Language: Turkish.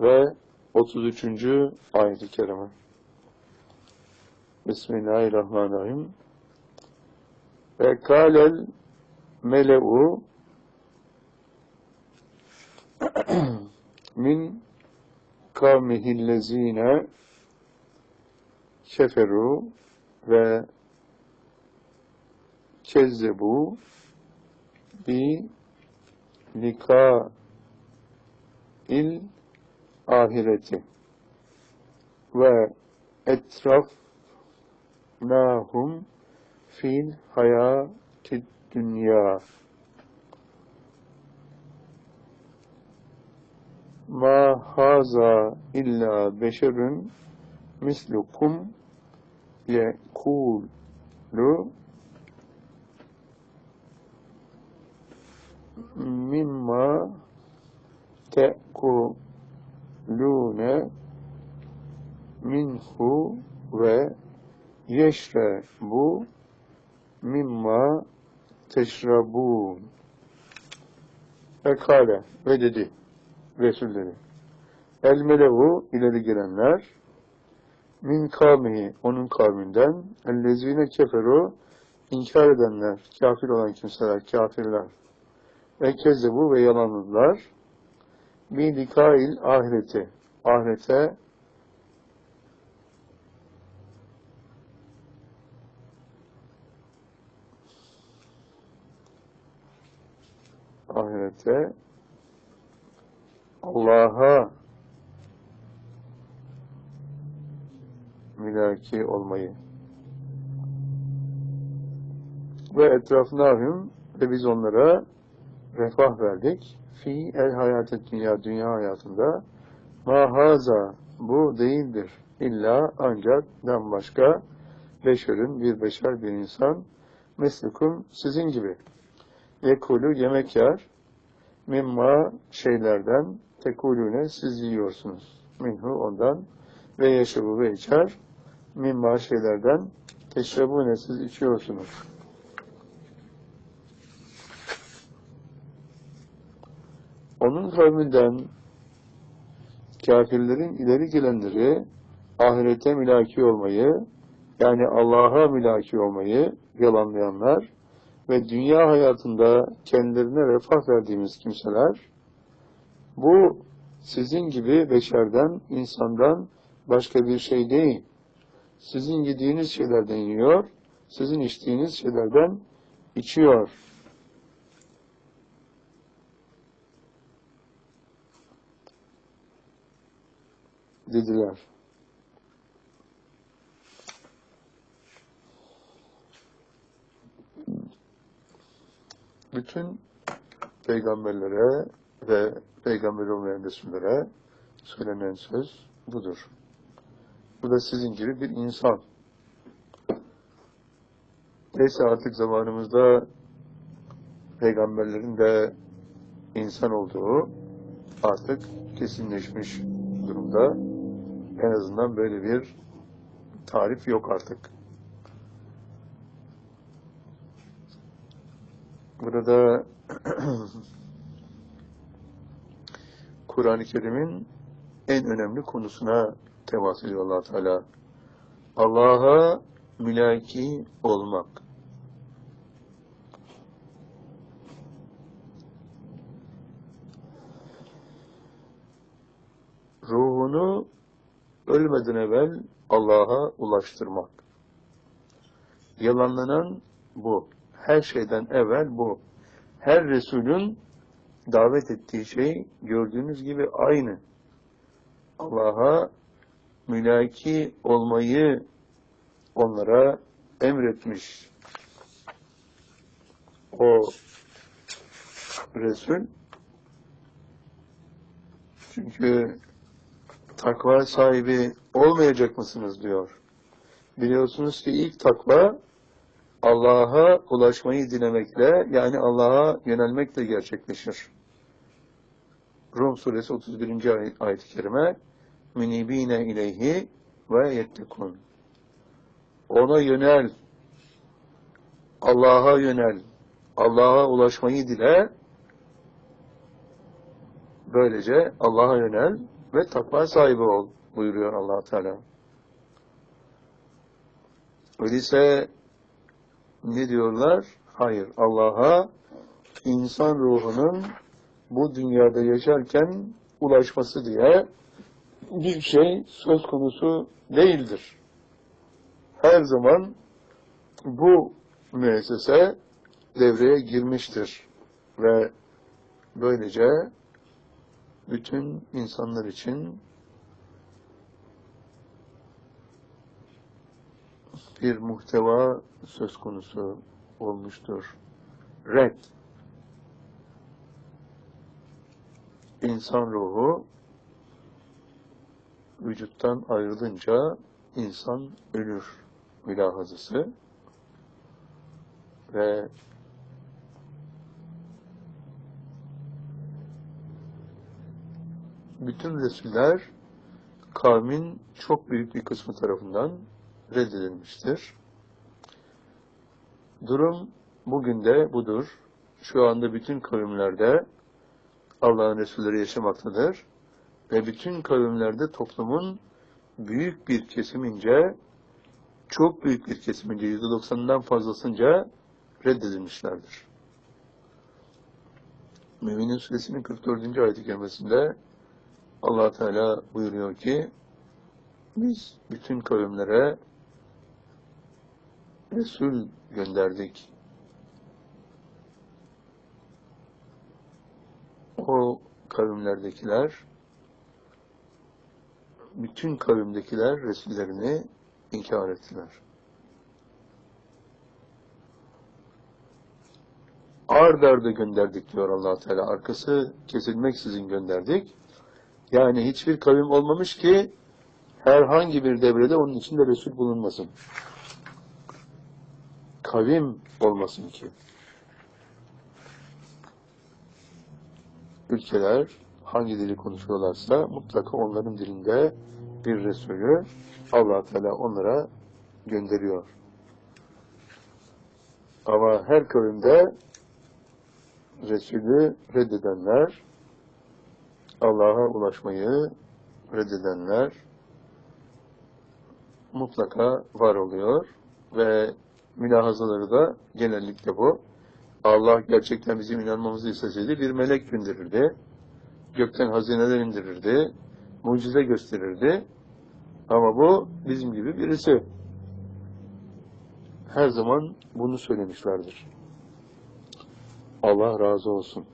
ve 33. ayet-i kerime. Bismillahirrahmanirrahim. Ve kâlel mele'u min kavmihillezine keferu ve kezzebu bi lika il ahireti. Ve etrafnahum fil hayati dünya. Ma haza illa beşerun mislukum yekulu mimma tekulune minhu ve yeşrebu mimma teşrabun. Ve kâle ve dedi Resul dedi. El melevu ileri gelenler. Min kavmihi onun kavminden. Ellezine keferu inkar edenler, kafir olan kimseler, kafirler. Ve kezzebu ve yalanladılar bi likail ahirete. Ahirete. Allah'a mülaki olmayı. Ve etrafnahum ve biz onlara refah verdik. Fi el hayatı dünya, dünya hayatında mahaza bu değildir. İlla ancak den başka beşerin, bir beşer, bir insan meslukum sizin gibi. Yekulu yemek yer, mimma şeylerden tekulüne siz yiyorsunuz. Minhu ondan ve yaşabu ve içer mimma şeylerden teşrebune siz içiyorsunuz. Onun kavminden kafirlerin ileri gelenleri ahirete mülaki olmayı yani Allah'a mülaki olmayı yalanlayanlar ve dünya hayatında kendilerine refah verdiğimiz kimseler bu sizin gibi beşerden, insandan başka bir şey değil. Sizin yediğiniz şeylerden yiyor, sizin içtiğiniz şeylerden içiyor. Dediler. Bütün peygamberlere ve peygamber olmayan Resullere söylenen söz budur. Bu da sizin gibi bir insan. Neyse artık zamanımızda peygamberlerin de insan olduğu artık kesinleşmiş durumda. En azından böyle bir tarif yok artık. Burada Kur'an-ı Kerim'in en önemli konusuna temas ediyor allah Teala. Allah'a mülaki olmak. Ruhunu ölmeden evvel Allah'a ulaştırmak. Yalanlanan bu. Her şeyden evvel bu. Her Resulün davet ettiği şey gördüğünüz gibi aynı. Allah'a mülaki olmayı onlara emretmiş. O Resul çünkü takva sahibi olmayacak mısınız diyor. Biliyorsunuz ki ilk takva Allah'a ulaşmayı dilemekle yani Allah'a yönelmekle gerçekleşir. Rum suresi 31. ayet-i kerime münibine ileyhi ve yettekun. Ona yönel, Allah'a yönel, Allah'a ulaşmayı dile, böylece Allah'a yönel, ve takva sahibi ol buyuruyor allah Teala. Öyleyse ne diyorlar? Hayır, Allah'a insan ruhunun bu dünyada yaşarken ulaşması diye bir şey söz konusu değildir. Her zaman bu müessese devreye girmiştir ve böylece bütün insanlar için bir muhteva söz konusu olmuştur. Red. İnsan ruhu vücuttan ayrılınca insan ölür mülahazası ve bütün Resuller kavmin çok büyük bir kısmı tarafından reddedilmiştir. Durum bugün de budur. Şu anda bütün kavimlerde Allah'ın Resulleri yaşamaktadır. Ve bütün kavimlerde toplumun büyük bir kesimince, çok büyük bir kesimince, %90'dan fazlasınca reddedilmişlerdir. Müminin Suresinin 44. ayet-i kerimesinde allah Teala buyuruyor ki, biz bütün kavimlere Resul gönderdik. O kavimlerdekiler, bütün kavimdekiler Resullerini inkar ettiler. Ard arda gönderdik diyor allah Teala. Arkası kesilmeksizin gönderdik. Yani hiçbir kavim olmamış ki herhangi bir devrede onun içinde Resul bulunmasın. Kavim olmasın ki. Ülkeler hangi dili konuşuyorlarsa mutlaka onların dilinde bir Resulü allah Teala onlara gönderiyor. Ama her kavimde Resulü reddedenler, Allah'a ulaşmayı reddedenler mutlaka var oluyor ve mülahazaları da genellikle bu. Allah gerçekten bizim inanmamızı isteseydi bir melek gönderirdi. Gökten hazineler indirirdi. Mucize gösterirdi. Ama bu bizim gibi birisi. Her zaman bunu söylemişlerdir. Allah razı olsun.